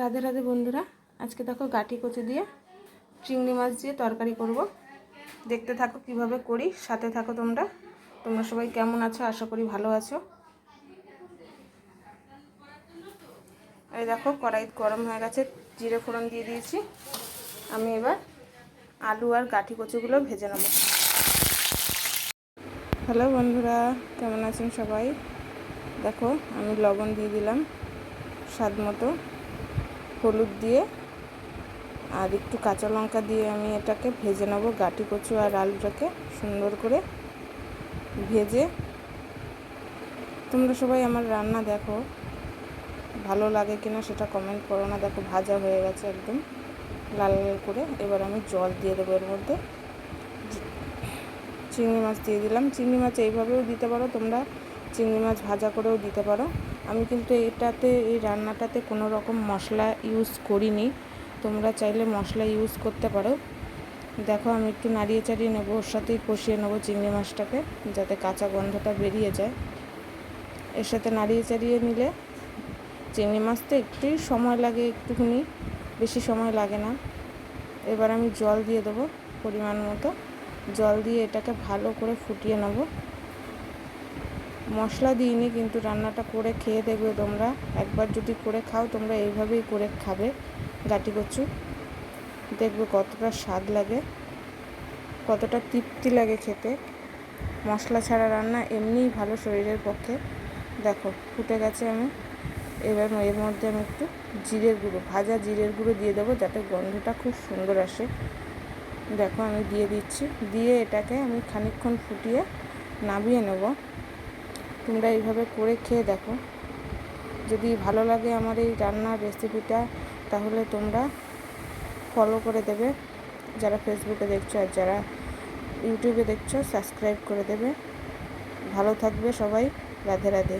রাধে রাধে বন্ধুরা, আজকে দেখো গাঠি কচু দিয়ে চিংড়ি মাছ দিয়ে তরকারি করব। দেখতে থাকো কীভাবে করি, সাথে থাকো তোমরা। তোমরা সবাই কেমন আছো? আশা করি ভালো আছো। এই দেখো, কড়াই গরম হয়ে গেছে, জিরে ফোড়ন দিয়ে দিয়েছি। আমি এবার আলু আর গাঠি কচুগুলো ভেজে নেব। হ্যালো বন্ধুরা, কেমন আছেন সবাই? দেখো, আমি লবণ দিয়ে দিলাম, স্বাদ মতো। হলুদ দিয়ে আর একটু কাঁচা লঙ্কা দিয়ে আমি এটাকে ভেজে নেব গাটি কচু আর আলুটাকে সুন্দর করে ভেজে। তোমরা সবাই আমার রান্না দেখো, ভালো লাগে কিনা সেটা কমেন্ট করো না। দেখো ভাজা হয়ে গেছে একদম লাল লাল করে। এবার আমি জল দিয়ে দেবো এর মধ্যে। চিংড়ি মাছ দিয়ে দিলাম। চিংড়ি মাছ এইভাবেও দিতে পারো তোমরা। চিংড়ি মাছ ভাজা করেও দিতে পারো। আমি কিন্তু এটাতে, এই রান্নাটাতে কোনো রকম মশলা ইউজ করিনি। তোমরা চাইলে মশলা ইউজ করতে পারো। দেখো, আমি একটু নাড়িয়ে চাড়িয়ে নেব, ওর সাথেই কষিয়ে নেব চিংড়ি মাছটাকে, যাতে কাঁচা গন্ধটা বেরিয়ে যায়। এর সাথে নাড়িয়ে চাড়িয়ে নিলে চিংড়ি মাছ তো একটুই সময় লাগে একটুখানি, বেশি সময় লাগে না। এবার আমি জল দিয়ে দেবো পরিমাণ মতো। জল দিয়ে এটাকে ভালো করে ফুটিয়ে নেব। মশলা দিইনি, কিন্তু রান্নাটা করে খেয়ে দেখবে তোমরা। একবার যদি করে খাও, তোমরা এইভাবেই করে খাবে গাটি কচু। দেখবে কতটা স্বাদ লাগে, কতটা তৃপ্তি লাগে খেতে। মশলা ছাড়া রান্না এমনিই ভালো শরীরের পক্ষে। দেখো, ফুটে গেছে আমি। এবার এর মধ্যে আমি একটু জিরের গুঁড়ো, ভাজা জিরের গুঁড়ো দিয়ে দেবো যাতে গন্ধটা খুব সুন্দর আসে। দেখো আমি দিয়ে দিচ্ছি। দিয়ে এটাকে আমি খানিকক্ষণ ফুটিয়ে নামিয়ে নেব। তোমরা এইভাবে করে খেয়ে দেখো। যদি ভালো লাগে আমার এই রান্নার রেসিপিটা তাহলে তোমরা ফলো করে দেবে। যারা ফেসবুকে দেখছ আর যারা ইউটিউবে দেখছ সাবস্ক্রাইব করে দেবে। ভালো থাকবে সবাই। রাধে রাধে।